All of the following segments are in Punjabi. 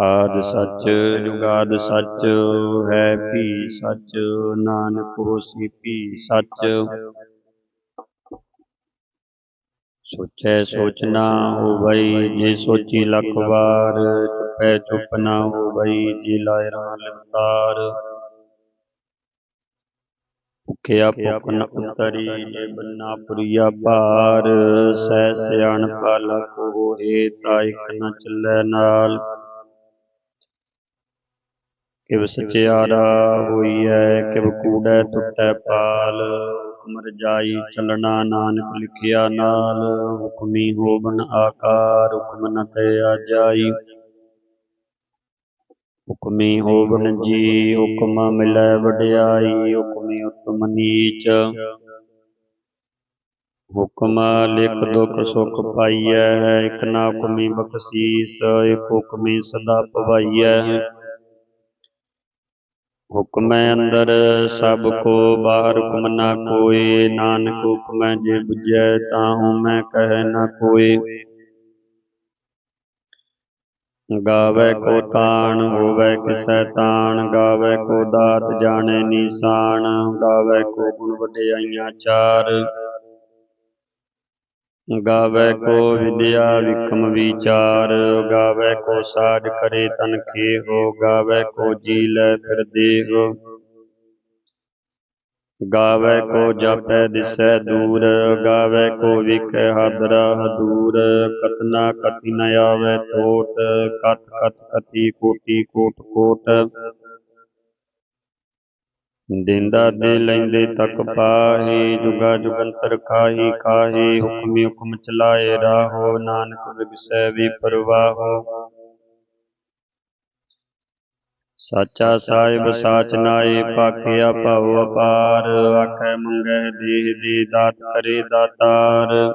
ਆਦ ਸੱਚ ਜੁਗਾਦ ਸੱਚ ਹੈ ਭੀ ਸੱਚ ਨਾਨਕ ਹੋਸੀ ਭੀ ਸੱਚ। ਸੋਚੈ ਸੋਚ ਨਾ ਹੋਵਈ ਜੇ ਸੋਚੀ ਲੱਖ ਵਾਰ ਚੁਪੈ ਚੁਪ ਨਾ ਹੋਵਈ ਜੇ ਲਾਇ ਰਾਂ ਲਿਵਤਾਰ ਭੁਖਿਆ ਭੁਖ ਨ ਉਤਰੀ ਜੇ ਬੰਨਾ ਪੁਰੀਆ ਭਾਰ ਸਹਿ ਸਿਆਣਪ ਲਖ ਹੋਏ ਤਾ ਇਕ ਨ ਚੱਲੈ ਨਾਲ। ਕਿਵ ਸਚਿਆਰਾ ਹੋਈਐ, ਕਿਵ ਕੂੜੈ ਟੁੱਟੈ ਪਾਲ ਹੁਕਮ ਰਜਾਈ ਚੱਲਣਾ ਨਾਨਕ ਲਿਖਿਆ ਨਾਲ, ਹੁਕਮੀ ਹੋਵਨ ਆਕਾਰ, ਹੁਕਮ ਨ ਤਇਆ ਜਾਈ ਹੁਕਮੀ ਹੋਵਨ ਜੀ, ਹੁਕਮ ਮਿਲੈ ਵਡਿਆਈ, ਹੁਕਮੀ ਉਤਮ ਨੀਚ। ਹੁਕਮ ਲਿਖ ਦੁਖ ਸੁਖ ਪਾਈਐ, ਇਕ ਨਾ ਹੁਕਮੀ ਬਖਸ਼ੀਸ, ਇਕ ਹੁਕਮੀ ਸਦਾ ਪਵਾਈਐ। ਹੁਕਮੈ ਅੰਦਰ, ਸਭ ਕੋ ਬਾਹਰ ਹੁਕਮ ਨਾ ਕੋਏ ਨਾਨਕ ਹੁਕਮੈ ਜੇ ਬੁਝੈ ਤਾਹੂ ਮੈਂ ਕਹਿ ਨਾ ਕੋਏ ਗਾਵੇ ਕੋ ਤਾਣ, ਹੋਵੇ ਕਿਸੈ ਤਾਣ। ਗਾਵੇ ਕੋ ਦਾਤ ਜਾਣੇ ਨੀਸਾਨ। ਗਾਵੇ ਕੋ ਗੁਣ ਵਡਿਆਈਆਂ ਚਾਰ। ਗਾਵੇ ਕੋ ਵਿਦਿਆ ਵਿਖਮ ਵਿਚਾਰ ਗਾਵੇ ਕੋ ਸਾਜ ਕਰੇ ਤਨ ਖੇਹੋ ਗਾਵੇ ਕੋ ਜੀ ਲੈ ਫਿਰ ਦੇਹ। ਗਾਵੇ ਕੋ ਜਾਪੈ ਦਿਸੈ ਦੂਰ ਗਾਵੇ ਕੋ ਵਿਖੈ ਹਾਦਰਾ ਹਦੂਰ। ਕਤਨਾ ਕਥਿ ਨ ਆਵੈ ਟੋਟ ਕਤ ਕਤ ਕਤੀ ਕੋਟੀ ਕੋਟ ਕੋਟ। ਦਿੰਦਾ ਦੇ ਲੈਂਦੇ ਤੱਕ ਪਾਹੀ, ਜੁਗਾ ਜੁਗੰਤਰ ਖਾਹੀ ਖਾਹੀ, ਹੁਕਮੀ ਹੁਕਮ ਚਲਾਏ ਰਾਹੋ, ਨਾਨਕ ਵਿਗਸੈ ਵੀ ਪਰਵਾਹੋ। ਸਾਚਾ ਸਾਹਿਬ, ਸਾਚ ਨਾਏ, ਪਾਖਿਆ ਭਉ ਅਪਾਰ, ਆਖੈ ਮੰਗੈ ਦੇਹ ਦੇ ਦਾਤ ਕਰੇ ਦਾਤਾਰ।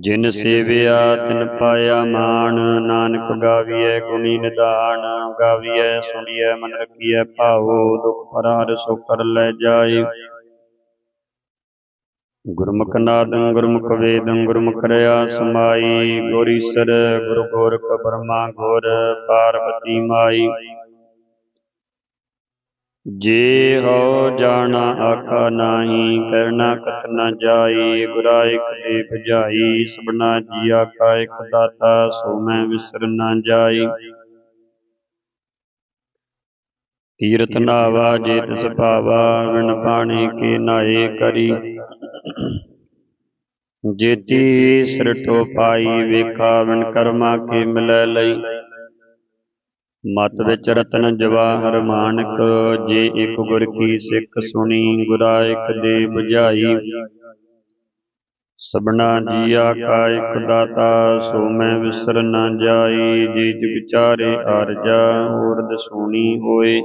ਜਿਨ ਸੇਵਿਆ ਤਿਨ ਪਾਇਆ ਮਾਨ ਨਾਨਕ ਗਾਵੀਐ ਗੁਣੀ ਨਿਧਾਨ ਗਾਵੀਐ ਸੁਣੀਐ ਮਨ ਰਖੀਐ ਭਾਵੋ ਦੁਖ ਪਰਾਰ ਸੋ ਕਰ ਲੈ ਜਾਏ। ਗੁਰਮੁਖ ਨਾਦੰ ਗੁਰਮੁਖ ਵੇਦੰ ਗੁਰਮੁਖ ਰਿਆ ਸਮਾਈ ਗੁਰ ਈਸਰ ਗੁਰ ਗੋਰਖ ਬ੍ਰਹਮਾ ਗੁਰ ਪਾਰਬਤੀ ਮਾਈ। ਜੇ ਹੋ ਜਾਣਾ ਆਖਾ ਨਾਹੀ, ਕਰਨਾ ਕਤ ਨ ਜਾਈ ਗੁਰਾ ਇਕ ਦੇ 부ਝਾਈ ਸਭਨਾ ਜੀ ਆਖਾ, ਇਕ ਦਾਤਾ ਸੋ ਮੈਂ ਵਿਸਰ ਨ ਜਾਈ। ਤੀਰਥ ਨਾਵਾ ਜੇ ਤਿਸ ਭਾਵਾ ਵਿਣ ਪਾਣੀ ਕੇ ਨਾਏ ਕਰੀ। ਜੇਤੀ ਸਿਰਟੋ ਪਾਈ, ਵੇਖਾ ਵਿਣ ਕਰਮਾ ਕੇ ਮਿਲੈ ਲਈ। ਮਤ ਵਿੱਚ ਰਤਨ ਜਵਾਹਰ ਮਾਨਕ, ਜੇ ਇੱਕ ਗੁਰ ਕੀ ਸਿੱਖ ਸੁਣੀ ਗੁਰਾਇਕ ਦੇ 부ਝਾਈ ਸਭਨਾ ਜੀਆ ਕਾ ਇੱਕ ਦਾਤਾ, ਸੋ ਮੈਂ ਵਿਸਰ ਨਾ ਜਾਈ। ਜੇ ਜੁਗ ਚਾਰੇ ਅਰਜਾ ਔਰਦ ਦਸੂਣੀ ਹੋਏ।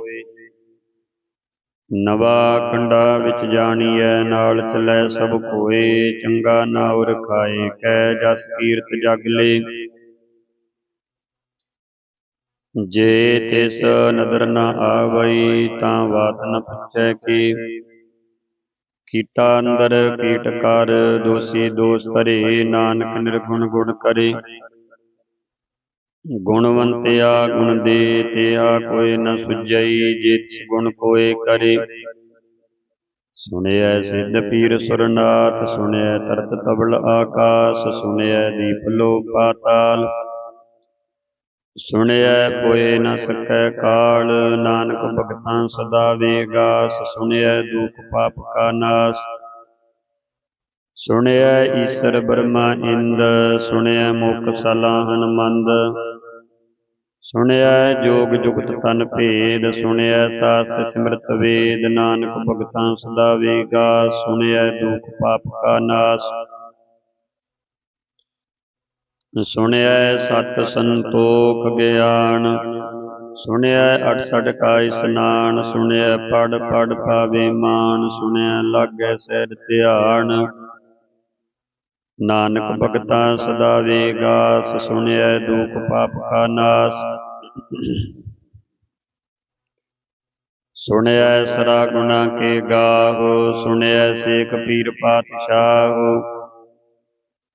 ਨਵਾ ਕੰਡਾ ਵਿੱਚ ਜਾਣੀਐ, ਨਾਲ ਚਲੈ ਸਭ ਕੋਏ ਚੰਗਾ ਨਾਉ ਰਖਾਏ ਕੈ ਜਸ ਕੀਰਤ ਜਗ ਲੇ। ਜੇ ਤਿਸ ਨਦਰ ਨ ਆਵਈ ਤਾਂ ਵਾਤ ਨ ਪੁੱਛੈ ਕੀ। ਕੀਟਾ ਅੰਦਰ ਕੀਟ ਕਰ, ਦੋਸੀ ਦੋਸ ਧਰੇ, ਨਾਨਕ ਨਿਰਗੁਣ ਗੁਣ ਕਰੇ। ਗੁਣਵੰਤਿਆ ਗੁਣ ਦੇ, ਤਿਆ ਕੋਈ ਨ ਸੁਝਈ ਜੇ ਤਿਸ ਗੁਣ ਕੋਏ ਕਰੇ। ਸੁਣਿਐ ਸਿੱਧ ਪੀਰ ਸੁਰਨਾਥ, ਸੁਣਿਐ ਤਰਤ ਤਬਲ ਆਕਾਸ, ਸੁਣਿਐ ਦੀਪ ਲੋ ਪਾਤਾਲ। ਸੁਣਿਐ ਕੋਇ ਨ ਸਕੈ ਕਾਲ, ਨਾਨਕ ਭਗਤਾਂ ਸਦਾ ਵੇਗਾਸ ਸੁਣਿਐ ਦੁਖ ਪਾਪ ਕਾ ਨਾਸ। ਸੁਣਿਐ ਈਸਰ ਬ੍ਰਹਮਾ ਇੰਦ, ਸੁਣਿਐ ਮੁਖ ਸਲਾ ਹਨਮੰਦ। ਸੁਣਿਐ ਜੋਗ ਜੁਗਤ ਤਨ ਭੇਦ, ਸੁਣਿਐ ਸਾਸਤ ਸਿਮਰਤ ਵੇਦ, ਨਾਨਕ ਭਗਤਾਂ ਸਦਾ ਵੇਗਾ ਸੁਣਿਐ ਦੁਖ ਪਾਪ ਕਾ ਨਾਸ। ਸੁਣਿਐ ਸਤ ਸੰਤੋਖ ਗਿਆਨ, ਸੁਣਿਐ ਅਠਸਠ ਕਾ ਇਸਨਾਨ, ਸੁਣਿਐ ਪੜ ਪੜ ਪਾਵੇ ਮਾਨ, ਸੁਣਿਐ ਲਾਗੈ ਸਹਿਜ ਧਿਆਨ। ਨਾਨਕ ਭਗਤਾਂ ਸਦਾ ਵੇਗਾਸ, ਸੁਣਿਐ ਦੁਖ ਪਾਪ ਕਾ ਨਾਸ। ਸੁਣਿਐ ਸਰਾ ਗੁਣਾ ਕੇ ਗਾਹੋ ਸੁਣਿਐ ਸੇਖ ਪੀਰ ਪਾਤਸ਼ਾਹੋ।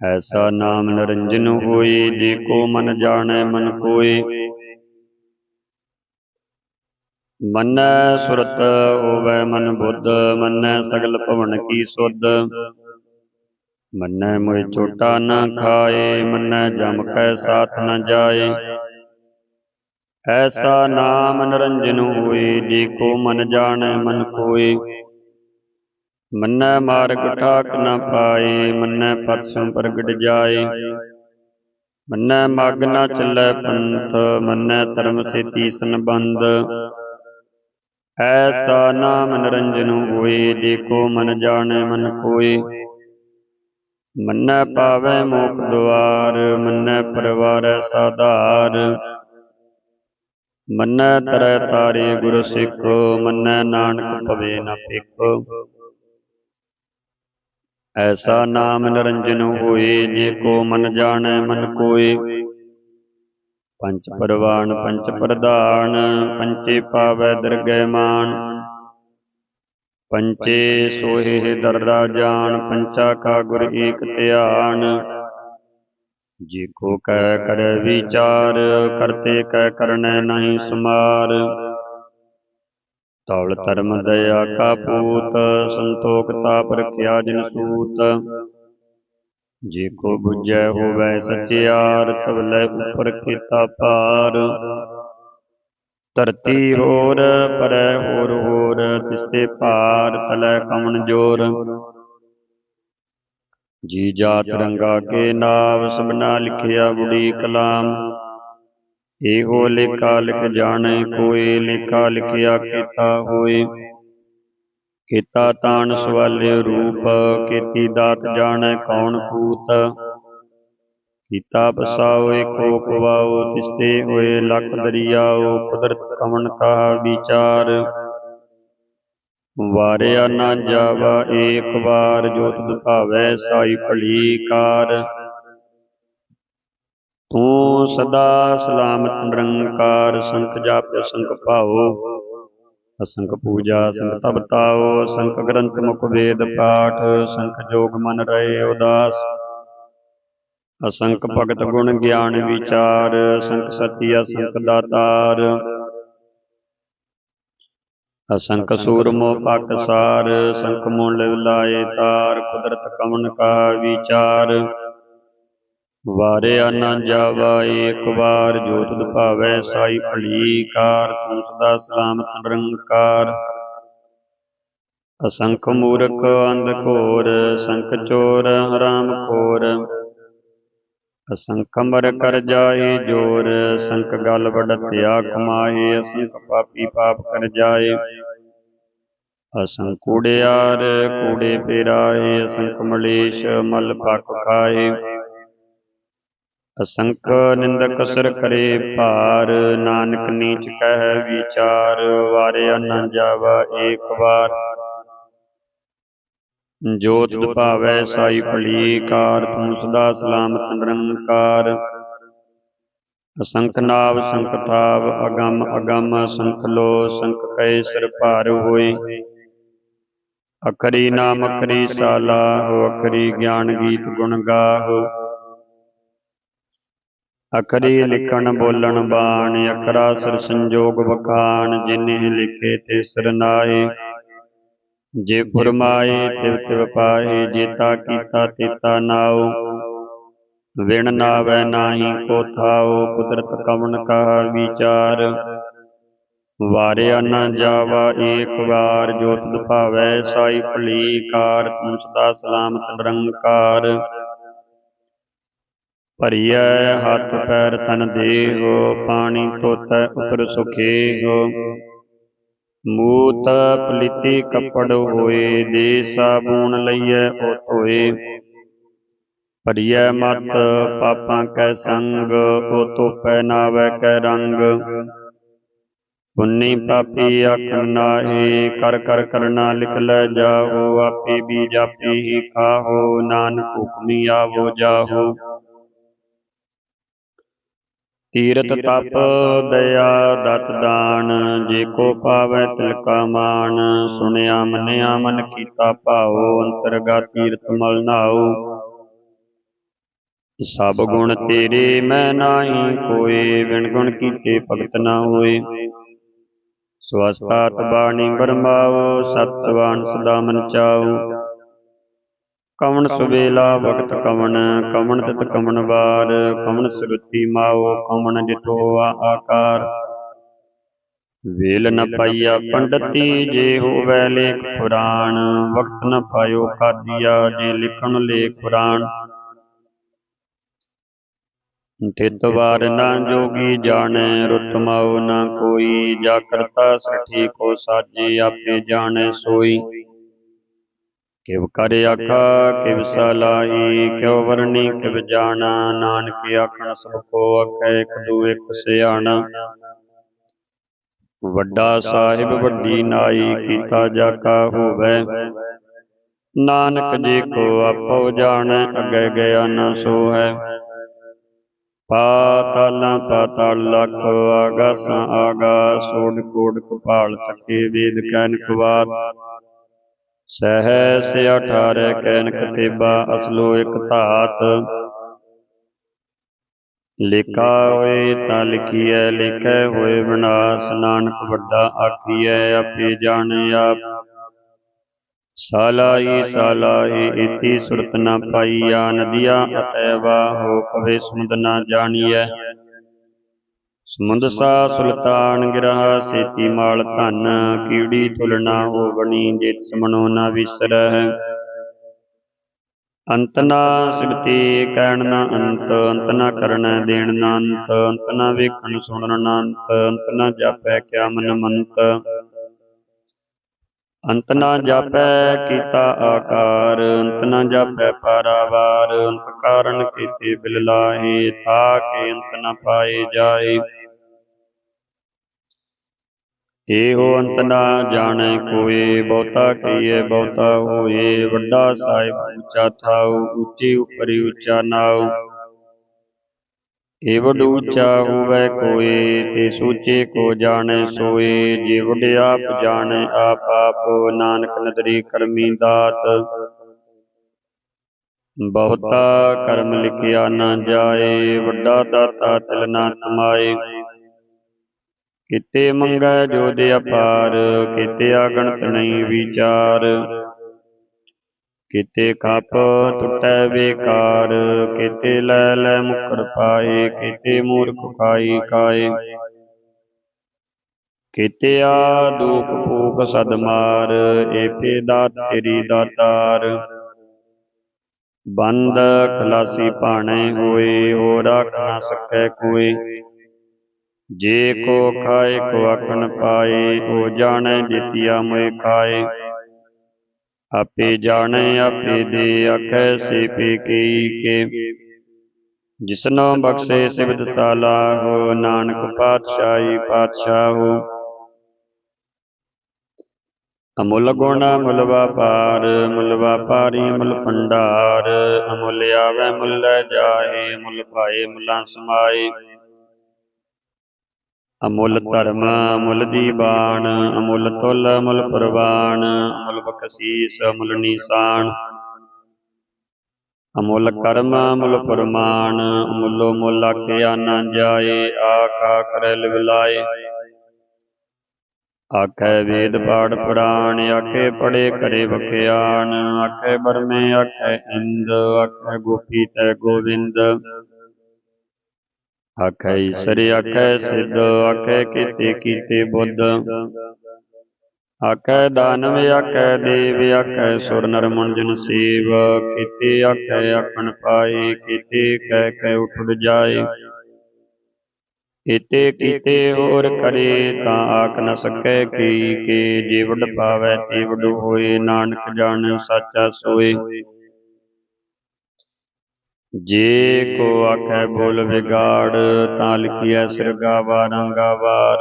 ਐਸਾ ਨਾਮ ਨਿਰੰਜਨ ਹੋਏ ਦੇਖੋ ਮਨ ਜਾਣੈ, ਮਨ ਕੋਏ। ਮੰਨੈ ਸੁਰਤ, ਹੋਵੈ ਮਨ ਬੁੱਧ, ਮਨੈ ਸਗਲ ਭਵਨ ਕੀ ਸੁਧ। ਮਨੈ ਮੋਇ ਛੋਟਾ ਨਾ ਖਾਏ, ਮਨੈ ਜਮ ਕੈ ਸਾਥ ਨ ਜਾਏ। ਐਸਾ ਨਾਮ ਨਿਰੰਜਨ ਹੋਏ ਦੇਖੋ ਮਨ ਜਾਣੈ, ਮਨ ਕੋਏ। ਮੰਨੈ ਮਾਰਗ ਠਾਕ ਨ ਪਾਏ, ਮੰਨੈ ਪਤ ਪ੍ਰਗਟ ਜਾਏ। ਮੰਨੈ ਮਗ ਨ ਚੱਲੈ ਪੰਥ, ਮੰਨੈ ਧਰਮ ਸੇਤੀ ਸੰਬੰਧ। ਐਸਾ ਨਾਮ ਨਿਰੰਜਨ ਹੋਏ, ਜੇ ਕੋ ਮਨ ਜਾਣੈ ਮਨ ਕੋਏ ਮੰਨੈ ਪਾਵੈ ਮੋਖ ਦੁਆਰ, ਮੰਨੈ ਪਰਵਾਰੈ ਸਾਧਾਰ। ਮੰਨੈ ਤਰੈ ਤਾਰੇ ਗੁਰ ਸਿੱਖ, ਮੰਨੈ ਨਾਨਕ ਭਵੇ ਨ ਭਿਖ। ਐਸਾ ਨਾਮ ਨਿਰੰਜਨ ਹੋਏ, ਜੇ ਕੋ ਮਨ ਜਾਣੈ, ਮਨ ਕੋਏ। ਪੰਚ ਪਰਵਾਨ, ਪੰਚ ਪ੍ਰਧਾਨ, ਪੰਚੇ ਪਾਵੈ ਦਰਗਹਿ ਮਾਨ। ਪੰਚੇ ਸੋਹੇ ਦਰਰਾ ਜਾਣ ਪੰਚਾ ਕਾ ਗੁਰ ਏਕ ਧਿਆਨ। ਜੇ ਕੋ ਕਹਿ ਕਰ ਵਿਚਾਰ, ਕਰਤੇ ਕਹਿ ਕਰਨੈ ਨਹੀਂ ਸਮਾਰ। ਤੌਲ ਧਰਮ ਦਇਆ ਕਾ ਪੂਤ ਸੰਤੋਖ ਤਾਪ ਰਖਿਆ ਜਿਨ ਸੂਤ। ਜੇ ਕੋ ਬੁਝੈ ਹੋਵੈ ਸਚਿਆਰ ਤਵਲੇ ਉਪਰ ਕੀਤਾ ਪਾਰ ਧਰਤੀ ਹੋਰ ਪਰੈ ਹੋਰ ਹੋਰ ਤਿਸਤੇ ਭਾਰ ਤਲੈ ਕਮਨ ਜੋਰ। ਜੀ ਜਾਤ ਰੰਗਾ ਕੇ ਨਾਮ ਸਭਨਾ ਲਿਖਿਆ ਬੁੜੀ ਕਲਾਮ। ਇਹੋ ਲੇਖਾ ਲਿਖ ਜਾਣੈ, ਕੋਈ ਲੇਖਾ ਲਿਖਿਆ ਕੀਤਾ ਹੋਏ। ਕੀਤਾ ਤਾਣ ਸਵਾਲੇ ਰੂਪ, ਕੀਤੀ ਦਾਤ ਜਾਣੈ ਕੌਣ ਕੂਤ ਕੀਤਾ ਬਸਾਓ ਏਕੋ ਕਵਾਓ ਤਿਸਤੇ ਹੋਏ ਲਖ ਦਰਿਆਓ, ਕੁਦਰਤ ਕਮਨ ਕਾ ਵਿਚਾਰ। ਵਾਰਿਆ ਨਾ ਜਾਵਾ ਏਕ ਵਾਰ, ਜੋ ਤੁਧ ਭਾਵੈ ਸਾਈ ਭਲੀ ਕਾਰ। ਤੂੰ ਸਦਾ ਸਲਾਮਤ ਨਿਰੰਕਾਰ ਸੰਖ ਜਾਪ ਸੰਖ ਭਾਉ ਅਸੰਖ ਪੂਜਾ ਸੰਖ ਤਪ ਤਾਓ ਸੰਖ ਗ੍ਰੰਥ ਮੁਖ ਵੇਦ ਪਾਠ ਸੰਖ ਜੋਗ ਮਨ ਰਹੇ ਉਦਾਸ ਅਸੰਖ ਭਗਤ ਗੁਣ ਗਿਆਨ ਵਿਚਾਰ ਸੰਖ ਸਤੀ ਅਸੰਖ ਦਾਤਾਰ ਅਸੰਖ ਸੂਰਮੋ ਪਾਕਸਾਰ ਸੰਖ ਮੂਲ ਲਾਏ ਤਾਰ, ਕੁਦਰਤ ਕਮਨ ਕਾ ਵਿਚਾਰ ਵਾਰਿਆ ਨਾ ਜਾਵਾ ਏਕ ਵਾਰ ਜੋ ਤੁਧ ਭਾਵੈ ਸਾਈ ਭਲੀ ਕਾਰ, ਤੂੰ ਸਦਾ ਸਲਾਮਤ ਨਿਰੰਕਾਰ। ਅਸੰਖ ਮੂਰਖ ਅੰਧ ਘੋਰ, ਸੰਖ ਚੋਰ ਹਰਾਮ ਖੋਰ। ਅਸੰਖ ਮਰ ਕਰ ਜਾਏ ਜੋਰ, ਸੰਖ ਗਲ ਵਡਤਿਆ ਕਮਾਏ ਅਸੰਖ ਪਾਪੀ ਪਾਪ ਕਰ ਜਾਏ। ਅਸੰਖ ਕੂੜਿਆਰ ਕੂੜੇ ਪੇਰਾਏ, ਅਸੰਖ ਮਲੇਸ਼ ਮਲ ਪੱਕ ਖਾਏ। ਅਸੰਖ ਨਿੰਦਕ ਸਿਰ ਕਰੇ ਭਾਰ, ਨਾਨਕ ਨੀਚ ਕਹਿ ਵਿਚਾਰ, ਵਾਰਿਆ ਨਾ ਜਾਵਾ ਏਕ ਵਾਰ। ਜੋ ਭਾਵੈ ਸਾਈ ਭਲੀ ਕਾਰ ਤੂੰ ਸਦਾ ਸਲਾਮਤ ਨਿਰੰਕਾਰ। ਅਸੰਖ ਨਾਵ ਸੰਖ ਥਾਵ, ਅਗੰਮ ਅਗੰਮ ਸੰਖ ਲੋ, ਸੰਖ ਕੈ ਸਿਰ ਭਾਰ ਹੋਏ। ਅਖਰੀ ਨਾਮ ਅਖਰੀ ਸਾਲਾ, ਹੋ ਅਖਰੀ ਗਿਆਨ ਗੀਤ ਗੁਣ ਗਾਹੋ। ਅਖਰੀ ਲਿਖਣ ਬੋਲਣ ਬਾਣ, ਅਖਰਾ ਸਿਰ ਸੰਜੋਗ ਵਖਾਣ, ਜਿਨੇ ਲਿਖੇ ਤੇ ਸਿਰ ਜੇ ਫੁਰਮਾਏ ਤਿਵ ਤਿਵ ਪਾਏ ਜੇਤਾ ਕੀਤਾ ਤੇਤਾ ਨਾਉ। ਵਿਣ ਨਾਵੈ ਨਾਹੀ, ਕੋ ਥਾਉ, ਕੁਦਰਤ ਕਵਣ ਕਾ ਵਿਚਾਰ। ਵਾਰਿਆ ਨ ਜਾਵਾ ਏਕ ਵਾਰ, ਜੋਤ ਤੁਧ ਭਾਵੈ ਸਾਈ ਭਲੀ ਕਾਰ, ਤੂੰ ਸਦਾ ਸਲਾਮਤ ਨਿਰੰਕਾਰ। ਭਰੀਐ ਹੱਥ ਪੈਰ ਤਨ ਦੇਹੋ, ਪਾਣੀ ਧੋਤੈ ਉਤਰ ਸੁਖੇਹੋ। ਮੂਤ ਪਲੀਤੀ ਕੱਪੜ ਹੋਏ, ਦੇ ਸਾਬੂਨ ਲਈਐ ਉਹ ਧੋਏ। ਭਰੀਐ ਮਤ ਪਾਪਾਂ ਕੈ ਸੰਗ, ਉਹ ਧੋਪੈ ਨਾਵੈ ਕੈ ਰੰਗ। ਪੁੰਨੀ ਪਾਪੀ ਆਖਣ ਨਾਹੀ, ਕਰ ਕਰ ਕਰਨਾ ਲਿਖ ਲੈ ਜਾਹੋ ਆਪੇ ਵੀ ਜਾਪੀ ਹੀ ਖਾਹੋ, ਨਾਨਕ ਹੁਕਮੀ ਆਵੋ ਜਾਹੋ। ਤੀਰਤ ਤਪ ਦਇਆ ਦਤ ਦਾਨ ਜੇ ਕੋ ਪਾਵੈ ਤਿਲ ਕਾ ਮਾਨ ਸੁਣਿਆ ਮੰਨਿਆ ਮਨ ਕੀਤਾ ਭਾਉ ਅੰਤਰਗਾ ਤੀਰਤ ਮਲ ਨਾਉ। ਸਭ ਗੁਣ ਤੇਰੇ ਮੈਂ ਨਾਹੀ ਕੋਏ ਵਿਣ ਗੁਣ ਕੀਤੇ ਭਗਤ ਨਾ ਹੋਏ। ਸਵਸਤਾਤ ਬਾਣੀ ਬਰਮਾਓ ਸਤ ਸਵਾਨ ਸਦਾ ਮਨ ਚਾਉ। ਕਵਣ ਸੁਵੇਲਾ ਵਕਤ ਕਵਣ ਕਵਣ ਤਿਤ ਕਵਣ ਵਾਰ ਕਵਣ ਸੁਰਤੀ ਮਾਓ ਕਵਣ ਜਿਤੋ ਆ ਆਕਾਰ। ਵੇਲ ਨ ਪਾਈਆ ਪੰਡਤੀ ਜੇ ਹੋਵੈ ਲੇਖ ਪੁਰਾਣ ਵਕਤ ਨ ਪਾਇਓ ਕਾਦੀਆ ਜੇ ਲਿਖਣ ਲੇਖ ਪੁਰਾਣ। ਤਿਤ ਵਾਰ ਨਾ ਜੋਗੀ ਜਾਣੈ ਰੁੱਤ ਮਾਉ ਨਾ ਕੋਈ ਜਾ ਕਰਤਾ ਸਠੀ ਕੋ ਸਾਜੇ ਆਪੇ ਜਾਣੈ ਸੋਈ। ਕਿਵ ਕਰ ਆਖਾ, ਕਿਵ ਸਲਾਹੀ ਕਿਉ ਵਰਣੀ ਕਿਵ ਜਾਣਾ, ਨਾਨਕ ਆਖਣ ਸਭ ਕੋ ਆਖੈ, ਇਕ ਦੂ ਇਕ ਸਿਆਣਾ। ਵੱਡਾ ਸਾਹਿਬ ਵੱਡੀ ਨਾਈ, ਕੀਤਾ ਜਾ ਕਾ ਨਾਨਕ ਜੀ ਕੋ ਆਪੋ ਜਾਣੈ, ਅੱਗੇ ਗਿਆ ਨ ਸੋ ਹੈ ਪਾਤਾਲਾਂ ਪਾਤਾਲ ਲਖ ਆਗਾਸਾਂ ਆਗਾਸ ਓਡ ਕੋੜ ਕਪਾਲ ਤੱਕੇ ਵੇਦ ਕੈਨ ਵਾਤ ਸਹਿ ਸੇ ਅਠਾਰੈ ਕੈਨਕ ਤੇਬਾ ਅਸਲੋ ਇਕ ਧਾਤ। ਲਿਖਾ ਹੋਏ ਤਾਂ ਲਿਖੀਐ, ਲਿਖੈ ਹੋਏ ਵਿਨਾਸ਼ ਨਾਨਕ ਵੱਡਾ ਆਖੀਐ, ਆਪੇ ਜਾਣੈ ਆਪ। ਸਾਲਾਈ ਸਾਲਾਈ ਇਤੀ ਸੁਰਤ ਨਾ ਪਾਈਆ, ਨਦੀਆ ਅਤੈਵਾ, ਹੋ ਕਵੇ ਸਮੁੰਦ ਨ ਜਾਣੀਐ। ਸਮੁੰਦ ਸਾ ਸੁਲਤਾਨ ਗਿਰਹਾ ਸੇਤੀ ਮਾਲ ਧਨ, ਕੀੜੀ ਤੁਲਨਾ ਹੋਵਣੀ, ਜਿਤ ਸਮਨੋ ਨ ਵਿਸਰਹਿ। ਅੰਤ ਨਾ ਸਿਵਤੀ ਕਹਿਣ ਨਾ ਅੰਤ ਅੰਤ ਨਾ ਕਰਨਾ ਦੇਣ ਨਾ ਅੰਤ ਅੰਤ ਨਾ ਵੇਖਣ ਸੁਣਨ ਨਾ ਅੰਤ ਅੰਤ ਨਾ ਜਾਪੈ ਕਿਆ ਮਨ ਮੰਤ। ਅੰਤ ਨਾ ਜਾਪੈ ਕੀਤਾ ਆਕਾਰ, ਅੰਤ ਨਾ ਜਾਪੈ ਪਾਰਾਵਾਰ, ਅੰਤ ਕਾਰਨ ਕੀਤੇ ਬਿਲ ਲਾਹੇ ਤਾ ਕੇ ਅੰਤ ਨਾ ਪਾਏ ਜਾਏ। ਏਹੋ ਅੰਤ ਨਾ ਜਾਣੈ ਕੋਏ, ਬਹੁਤਾ ਕੀਏ ਬਹੁਤਾ ਹੋਏ। ਵੱਡਾ ਸਾਹਿਬ ਉੱਚਾ ਥਾਉ, ਉੱਚੀ ਉਪਰੀ ਉੱਚਾ ਨਾਉ। ਏ ਉੱਚਾ ਹੋਵੈ ਕੋਏ, ਤੇ ਸੂਚੇ ਕੋ ਜਾਣੈ ਸੋਏ। ਜੇ ਵਡ ਆਪ ਜਾਣੈ, ਆਪ ਆਪ ਨਾਨਕ ਨਦਰੀ ਕਰਮੀ ਦਾਤ। ਬਹੁਤਾ ਕਰਮ ਲਿਖਿਆ ਨਾ ਜਾਏ, ਵੱਡਾ ਦਾਤਾ ਤਿਲ ਨਾ ਤਮਾਏ ਕਿਤੇ ਮੰਗੈ ਜੋ ਅਪਾਰ, ਕਿਤੇ ਆਗਣਤ ਨਹੀਂ ਵਿਚਾਰ। ਕਿਤੇ ਖਪ ਟੁੱਟੈ ਬੇਕਾਰ, ਕਿਤੇ ਲੈ ਲੈ ਮੁਕਰ ਪਾਏ, ਕਿਤੇ ਮੂਰਖ ਖਾਈ ਕਾਏ ਕਿਤੇ ਆ ਦੁਖ ਭੂਖ ਸਦ ਮਾਰ ਏਪੇ ਦਾਤ ਤੇਰੀ ਦਾਤਾਰ। ਬੰਦ ਖਲਾਸੀ ਭਾਣੇ ਹੋਏ ਹੋ ਰੱਖ ਨਾ ਸਕੈ ਕੋਈ। ਜੇ ਕੋ ਖਾਏ, ਕੋ ਆਖਣ ਪਾਏ, ਉਹ ਜਾਣੈ ਜਿਤਿਆ ਮੋਇ ਖਾਏ। ਆਪੇ ਜਾਣੈ, ਆਪੇ ਦੇ, ਆਖੈ ਸੇ ਪੇ ਕੀ। ਕੇ ਜਿਸਨੋ ਬਖਸ਼ੇ ਸਿਵਦ ਸਾਲਾਹੋ ਨਾਨਕ ਪਾਤਸ਼ਾਹੀ ਪਾਤਸ਼ਾਹੋ ਅਮੁੱਲ ਗੁਣ ਮੁੱਲ ਵਪਾਰ ਮੁੱਲ ਵਪਾਰੀ ਮੁੱਲ ਭੰਡਾਰ। ਅਮੁੱਲ ਆਵੈ, ਮੁੱਲ ਜਾਏ ਮੁੱਲ ਪਾਏ, ਮੁੱਲਾਂ ਸਮਾਏ। ਅਮੁੱਲ ਧਰਮ ਅਮੁੱਲ ਦੀਬਾਨ ਅਮੁੱਲ ਤੁਲ ਅਮੁੱਲ ਪ੍ਰਵਾਨ ਅਮੁੱਲ ਬਖਸ਼ੀਸ ਅਮੁੱਲ ਨੀਸਾਨ। ਅਮੁੱਲ ਕਰਮ ਅਮੁੱਲ ਪਰਮਾਨ ਅਮੁੱਲੋ ਮੁੱਲ ਆਖਿਆ ਨਾ ਜਾਏ ਆਖਾ ਕਰੈ ਲਿਵਲਾਏ। ਆਖੈ ਵੇਦ ਪਾੜ ਪੁਰਾਣ ਆਖੇ ਪੜੇ ਕਰੇ ਬਖਿਆਨ ਆਖੈ ਬਰਮੇ ਆਖੈ ਇੰਦ ਆਖੈ ਗੋਪੀ ਤੈ ਗੋਵਿੰਦ। ਆਖੈ ਈਸਰ ਆਖੈ ਸਿੱਧ ਆਖੈ ਕੀਤੇ ਕੀਤੇ ਬੁੱਧ। ਆਖੈ ਦਾਨਵ ਆਖੈ ਦੇਵ ਆਖੈ ਸੁਰ ਨਰ ਮਨ ਜਨ ਸੇਵ। ਕੀਤੇ ਆਖੈ ਆਖਣ ਪਾਏ ਕੀਤੇ ਕਹਿ ਕਹਿ ਉਠ ਜਾਏ। ਇਤੇ ਕੀਤੇ ਹੋਰ ਕਰੇ ਤਾਂ ਆਖ ਨ ਸਕੈ ਕੀ ਕੇ ਜੇ ਵਡ ਪਾਵੈ ਤੇ ਵਡ ਹੋਏ। ਨਾਨਕ ਜਾਣ ਸਾਚਾ ਸੋਏ। ਜੇ ਕੋ ਆਖੈ ਬੋਲ ਵਿਗਾੜ, ਤਾਂ ਲਿਖਿਐ ਸਿਰਗਾਵਾ ਰੰਗਾਵਾਰ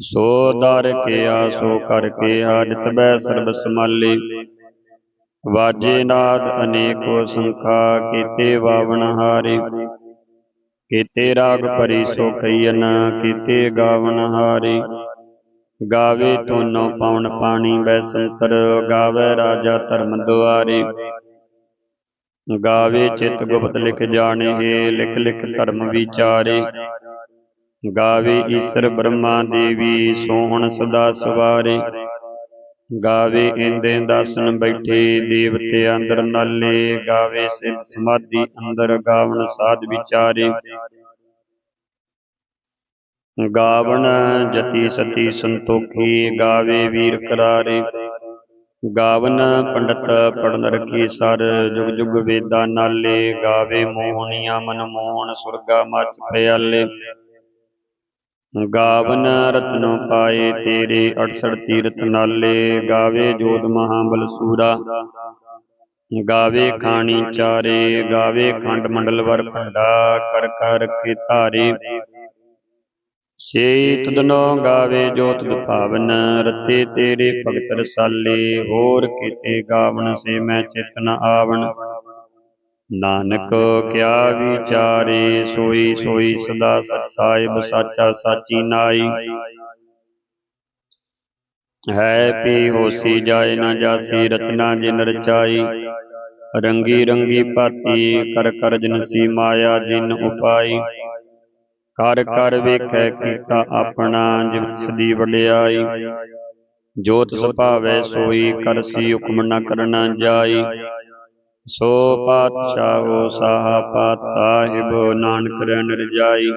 ਸੋ ਦਰ ਕੀਆ, ਸੋ ਕਰ ਕੀਆ ਜਿਤਬੈ ਸਰਬ ਸਮਾਲੇ ਵਾਜੇ ਨਾਦ ਅਨੇਕੋ ਸੰਖਾ, ਕੀਤੇ ਵਾਵਣ ਹਾਰੇ। ਕੀਤੇ ਰਾਗ ਭਰੀ ਸੋ ਕਈਨ ਕੀਤੇ ਗਾਵਣ ਹਾਰੇ। ਗਾਵੇ ਤੋਨੋ ਪਾਉਣ ਪਾਣੀ, ਬੈ ਸੰਤਰ, ਗਾਵੇ ਰਾਜਾ ਧਰਮ ਦੁਆਰੇ। ਗਾਵੇ ਚਿਤ ਗੁਪਤ ਲਿਖ ਜਾਣਹਿ ਲਿਖ ਲਿਖ ਧਰਮ ਵਿਚਾਰੇ। ਗਾਵੇ ਈਸ਼ਰ ਬ੍ਰਹਮਾ ਦੇਵੀ ਸੋਹਣ ਸਦਾ ਸਵਾਰੇ। ਗਾਵੇ ਇੰਦੇ ਦਾਸਨ ਬੈਠੇ ਦੇਵਤੇ ਅੰਦਰ ਨਾਲੇ। ਗਾਵੇ ਸਿਧ ਸਮਾਧੀ ਅੰਦਰ ਗਾਵਣ ਸਾਧ ਵਿਚਾਰੇ। ਗਾਵਣ ਜਤੀ ਸਤੀ ਸੰਤੋਖੀ ਗਾਵੇ ਵੀਰ ਕਰਾਰੇ। ਗਾਵਨ ਪੰਡਤ ਪੜਨ ਰਖੀ ਸਰ ਜੁਗ ਜੁਗ ਵੇਦਾਂ ਨਾਲੇ ਗਾਵੇ ਮੋਹਣੀਆਂ ਮਨ ਮੋਹਣ ਸੁਰਗਾ ਮਚ ਪਿਆਲੇ ਗਾਵਨ ਰਤਨੋ ਪਾਏ ਤੇਰੇ 68 ਤੀਰਥ ਨਾਲੇ। ਗਾਵੇ ਜੋਤ ਮਹਾਬਲ ਸੂਰਾ। ਗਾਵੇ ਖਾਣੀ ਚਾਰੇ। ਗਾਵੇ ਖੰਡ ਮੰਡਲ ਵਰ ਭੰਡਾ। ਕਰ ਕਰ ਕੇ ਧਾਰੇ। ਛੇ ਤੁਧਨੋ ਗਾਵੇ ਜੋ ਤੁਧ ਭਾਵਨ ਰਤੇ ਤੇਰੇ ਭਗਤ ਰਸਾਲੇ, ਹੋਰ ਕੀਤੇ ਗਾਵਣ ਸੇ ਮੈਂ ਚਿਤ ਨ ਆਵਣ। ਨਾਨਕ ਕਿਆ ਵਿਚਾਰੇ, ਸੋਈ ਸੋਈ ਸਦਾ ਸਚ ਸਾਹਿਬ ਸਾਚਾ ਸਾਚੀ ਨਾਈ। ਹੈ ਪੀ ਹੋਸੀ ਜਾਏ ਨਾ ਜਾਸੀ, ਰਚਨਾ ਜਿਨ ਰਚਾਈ। ਰੰਗੀ ਰੰਗੀ ਪਾਤੀ, ਕਰ ਕਰ ਜਨਸੀ ਮਾਇਆ ਜਿਨ ਉਪਾਈ। ਕਰ ਕਰ ਵੇਖੈ ਕੀਤਾ ਆਪਣਾ ਜਿਵਸ ਦੀ ਵਡਿਆਈ। ਜੋਤ ਸੁਭਾਵੈ ਸੋਈ ਕਰਸੀ ਹੁਕਮ ਨ ਕਰਨਾ ਜਾਈ। ਸੋ ਪਾਤਸ਼ਾਹੋ ਸਾਹਾ ਪਾਤ ਸਾਹਿਬ ਨਾਨਕ ਰਹਿ ਰਜਾਈ।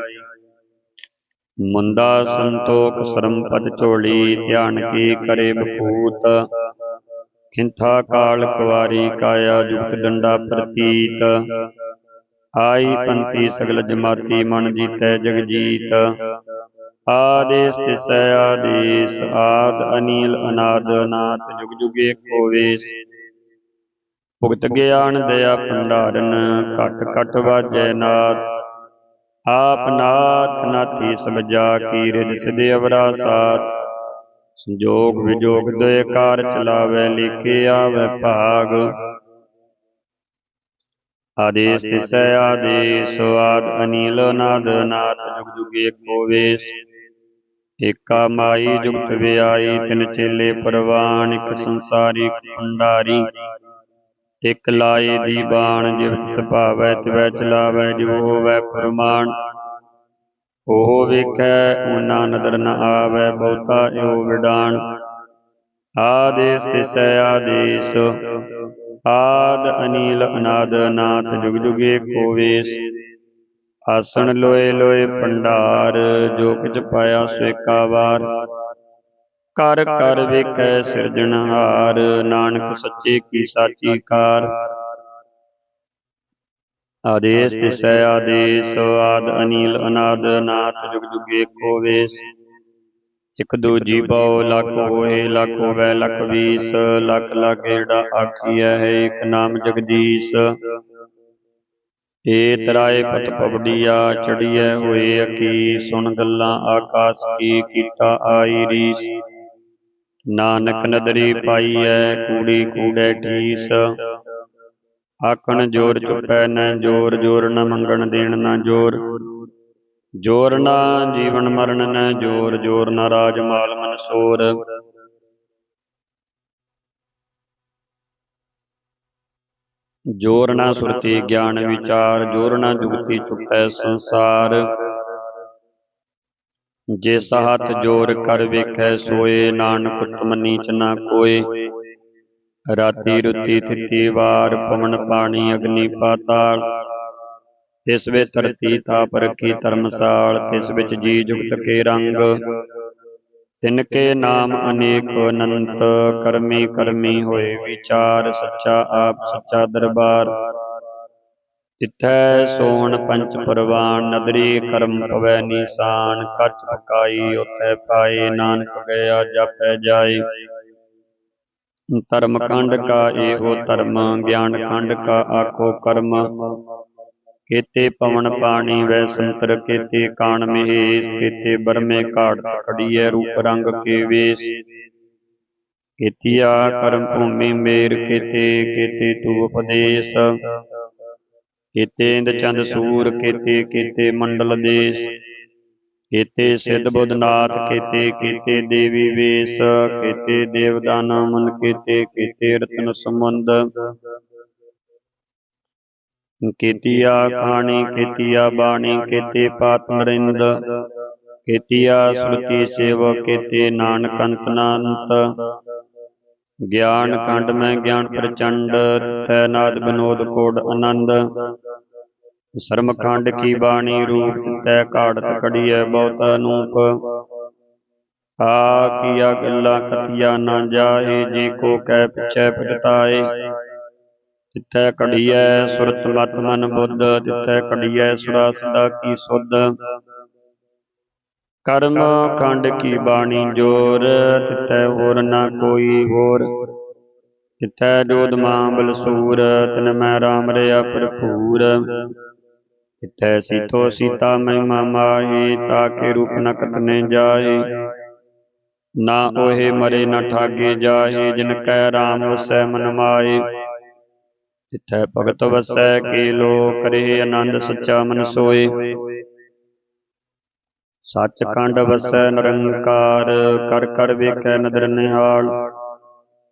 ਮੁੰਦਾ ਸੰਤੋਖ ਸਰਮ ਪਦ ਝੋਲੀ ਧਿਆਨ ਕੀ ਕਰੇ ਬਖੂਤ ਖਿੰਥਾ ਕਾਲ ਕੁਵਾਰੀ ਕਾਇਆ ਜੁਗਤ ਡੰਡਾ ਪ੍ਰਤੀਤ। ਆਈ ਪੰਤੀ ਸਗਲ ਜਮਾਤੀ ਮਨ ਜੀਤੈ ਜਗ ਜੀਤ ਆਦੇਸ ਤਿਸੈ ਆਦੇਸ ਆਦ ਅਨੀਲ ਅਨਾਦ ਅਨਾਥ ਜੁਗ ਜੁਗ ਏਕੋ ਵੇਸ। ਭੁਗਤ ਗਿਆਨ ਦਇਆ ਭੰਡਾਰਨ ਘਟ ਘਟ ਵਾਜੈ ਨਾਥ। ਆਪ ਨਾਥ ਨਾਥੀ ਜਾ ਕੀ ਰਿਦ ਸਿਧ ਅਵਰਾ ਸਾਥ। ਸੰਜੋਗ ਵਿਜੋਗ ਦੇ ਕਾਰ ਚਲਾਵੇ ਲਿਖੇ ਆਵੇ ਭਾਗ। ਆਦੇਸ ਤਿਸੈ ਆਦੇਸ ਆਦ ਅਨੀਲ ਨਾਦ ਨਾਥ ਜੁਗ ਜੁਗ ਏਕੋ ਵੇਸ ਏਕਾ ਮਾਈ ਜੁਗਤ ਵਿਆਈ ਤਿਨ ਚੇਲੇ ਪਰਵਾਨ ਇਕ ਸੰਸਾਰੀ ਭੰਡਾਰੀ ਇਕ ਲਾਏ ਦੀ ਬਾਣ ਜਿਵ ਸੁਭਾਵੈ ਤਿਵੈ ਚਲਾਵੈ ਜਿਵ ਹੋਵੈ ਫਰਮਾਨ ਉਹ ਵੇਖੈ ਉਹਨਾਂ ਨਦਰ ਨ ਆਵੈ ਬਹੁਤਾ ਏਉ ਵਿਡਾਣ ਆਦੇਸ ਤਿਸੈ ਆਦੇਸ। ਆਦ ਅਨੀਲ ਅਨਾਦ ਨਾਥ ਜੁਗ ਜੁਗੇ ਏਕੋ ਵੇਸ ਆਸਣ ਲੋਏ ਲੋਏ ਭੰਡਾਰ, ਜੋ ਕਿਛ ਪਾਇਆ ਸੋ ਵਾਰ। ਕਰ ਕਰ ਵੇਖੈ ਸਿਰਜਣਹਾਰ ਨਾਨਕ ਸੱਚੇ ਕੀ ਸਾਚੀ ਕਾਰ। ਆਦੇਸ ਤਿਸੈ ਆਦੇਸ, ਆਦ ਅਨੀਲ ਅਨਾਦ ਨਾਥ ਜੁਗ ਜੁਗੇ ਏਕੋ ਵੇਸ ਇਕ ਦੂਜੀ ਪਉ ਲੱਖ ਹੋਏ, ਲੱਖ ਹੋਵੈ, ਲੱਖ ਵੀਸ, ਲੱਖ ਲੱਖ ਏੜਾ ਆਖੀਐ ਹੈ, ਇਕ ਨਾਮ ਜਗਦੀਸ਼। ਏ ਤਰਾਏ ਪਤ ਪਵੜੀਆ, ਚੜੀਐ ਹੋਏ ਅਕੀ ਸੁਣ ਗੱਲਾਂ ਆਕਾਸ ਕੀ ਕੀਤਾ ਆਈ ਰੀਸ। ਨਾਨਕ ਨਦਰੀ ਪਾਈਐ, ਕੂੜੀ ਕੂੜੈ ਠੀਸ ਆਖਣ ਜੋਰ ਚੁਪੈ, ਨ ਜੋਰ ਜੋਰ ਨ ਮੰਗਣ ਦੇਣ, ਨ ਜੋਰ। ਜੋਰ ਨਾ ਜੀਵਨ ਮਰਨ ਨੈ ਜੋਰ ਜੋਰ ਨਾ ਰਾਜ ਮਾਲ ਮਨਸੂਰ ਜੋਰ ਨਾ ਸੁਰਤੀ ਗਿਆਨ ਵਿਚਾਰ, ਜੋਰ ਨਾ ਜੁਗਤੀ ਚੁਪੈ ਸੰਸਾਰ। ਜੇ ਹੱਥ ਜੋਰ ਕਰ ਵੇਖੈ ਸੋਏ, ਨਾਨਕ ਤੁਮ ਨੀਚ ਨਾ ਕੋਏ। ਰਾਤੀ ਰੁਤੀ ਥਿਤੀ ਵਾਰ, ਪਵਨ ਪਾਣੀ ਅਗਨੀ ਪਾਤਾਲ। ਤਿਸ ਵੇ ਧਰਤੀ ਤਾਪ ਰਖੀ ਧਰਮਸਾਲ, ਤਿਸ ਵਿੱਚ ਜੀ ਜੁਗਤ ਕੇ ਰੰਗ। ਤਿਨ ਕੇ ਨਾਮ ਅਨੇਕ ਅਨੰਤ, ਕਰਮੀ ਕਰਮੀ ਹੋਏ ਵਿਚਾਰ, ਸੱਚਾ ਆਪ ਸੱਚਾ ਦਰਬਾਰ। ਤਿਥੈ ਸੋਹਣ ਪੰਚ ਪਰਵਾਨ, ਨਦਰੀ ਕਰਮ ਪਵੈ ਨੀਸਾਨ, ਕੱਚ ਪਕਾਈ ਉਥੈ ਪਾਏ, ਨਾਨਕ ਗਿਆ ਜਪੈ ਜਾਏ। ਧਰਮ ਖੰਡ ਕਾ ਇਹੋ ਧਰਮ, ਗਿਆਨ ਖੰਡ ਕਾ ਆਖੋ ਕਰਮ। ਕੇਤੇ ਪਵਨ ਪਾਣੀ ਵੈ ਸੰਤਰ ਕੇਤੇ ਕਾਣ ਮਹੇਸ਼ ਕੇਤੇ ਬਰਮੇ ਘਾਟ ਖੜੀਐ ਰੂਪ ਰੰਗ ਕੇ ਵੇਸ ਕੇਤੀਆ ਕਰਮ ਭੂਮੀ ਮੇਰ ਕੇਤੇ ਕੇਤੇ ਤੂ ਉਪਦੇਸ਼ ਕੇਤੇ ਇੰਦ ਚੰਦ ਸੂਰ ਕੇਤੇ ਕੇਤੇ ਮੰਡਲ ਦੇਸ਼ ਕੇਤੇ ਸਿੱਧ ਬੁੱਧਨਾਥ ਕੇਤੇ ਕੇਤੇ ਦੇਵੀ ਵੇਸ ਕੇਤੇ ਦੇਵਦਾਨ ਮਨ ਕੇਤੇ ਕੇਤੇ ਰਤਨ ਸਮੁੰਦ ਕੇਤੀਆ ਖਾਣੀ, ਕੇਤੀਆ ਬਾਣੀ, ਕੇਤੇ ਪਾਤ ਮਰਿੰਦ, ਕੇਤੀਆ ਸੁਰਤੀ ਸੇਵ, ਕੇਤੇ ਨਾਨਕ ਅੰਤ ਗਿਆਨ ਖੰਡ ਮੈਂ ਗਿਆਨ ਪ੍ਰਚੰਡ ਤੈ ਨਾਦ ਬਿਨੋਦ ਕੋਡ ਆਨੰਦ। ਸ਼ਰਮ ਖੰਡ ਕੀ ਬਾਣੀ ਰੂਪ, ਤੈ ਘਾੜਤ ਕੜੀਐ ਬਹੁਤ ਅਨੂਪ। ਆ ਕੀਆ ਗੱਲਾਂ ਕਥੀਆ ਨਾ ਜਾਏ, ਜੇ ਕੋ ਕਹਿ ਪਿਛੈ ਪਛਤਾਏ। ਤਿੱਥੈ ਕੜੀਐ ਸੁਰਤ ਮਤ ਮਨ ਬੁੱਧ ਤਿੱਥੈ ਕੜੀਐ ਸੁਰਾ ਸਦਾ ਕੀ ਸੁਧ। ਕਰਮ ਖੰਡ ਕੀ ਬਾਣੀ ਜੋਰ ਤਿੱਥੈ ਹੋਰ ਨਾ ਕੋਈ ਹੋਰ। ਤਿੱਥੈ ਜੋਦ ਮਾਂ ਬਲਸੂਰ, ਤਿਨ ਮੈਂ ਰਾਮ ਰਿਆ ਭਰਪੂਰ। ਤਿੱਥੈ ਸੀਤੋ ਸੀਤਾ ਮਹਿਮਾ ਮਾਹੀ ਤਾਕੇ ਰੂਪ ਨ ਕਤਨੇ ਜਾਏ। ਨਾ ਓਹੇ ਮਰੇ, ਨ ਠਾਗੇ ਜਾਏ, ਜਿਨ ਕੈ ਰਾਮ ਵਸੈ ਮਨ ਮਾਏ। ਤਿੱਥੈ ਭਗਤ ਵਸੈ ਕੇ ਲੋ ਕਰੇ ਆਨੰਦ ਸੱਚਾ ਮਨ ਸੋਏ। ਸੱਚ ਖੰਡ ਵਸੈ ਨਿਰੰਕਾਰ, ਕਰ ਕਰ ਵੇਖੈ ਨਦਰ ਨਿਹਾਲ।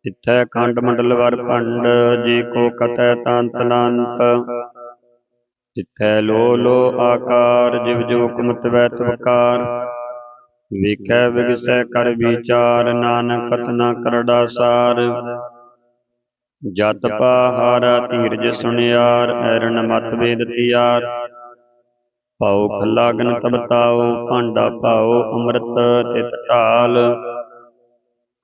ਤਿੱਥੈ ਖੰਡ ਮੰਡਲ ਵਰ ਭੰਡ, ਜੀ ਕੋ ਕਥੈ ਤੰਤ ਅਨੰਤ ਤਿੱਥੈ ਲੋ ਲੋ ਆਕਾਰ, ਜਿਵ ਜੋ ਕੁਮਤ ਵੈ ਤਵਕਾਰ। ਵੇਖੈ ਵਿਗਸੈ ਕਰ ਵਿਚਾਰ, ਨਾਨਕ ਕਥਨਾ ਕਰੜਾ ਸਾਰ। ਜਤ ਪਾਹਾਰਾ ਧੀਰਜ ਸੁਣਿਆਰ ਐਰਨ ਮਤ ਵੇਦ ਤਿਆਰ। ਪਾਉ ਖੱਲਾ ਤਬਤਾਉ ਭਾਂਡਾ ਪਾਉ ਅੰਮ੍ਰਿਤ ਤਿਤ ਢਾਲ।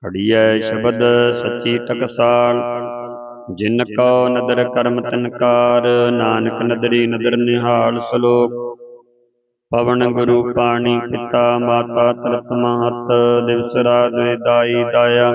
ਖੜੀਐ ਸ਼ਬਦ ਸੱਚੀ ਟਕਸਾਲ। ਜਿਨ ਕੋ ਨਦਰ ਕਰਮ ਤਨਕਾਰ, ਨਾਨਕ ਨਦਰੀ ਨਦਰ ਨਿਹਾਲ ਸ਼ਲੋਕ। ਪਵਨ ਗੁਰੂ ਪਾਣੀ ਪਿਤਾ, ਮਾਤਾ ਤਰਤ ਮਹਤ ਦਿਵਸ ਰਾਤ ਦਾਈ ਦਾਇਆ।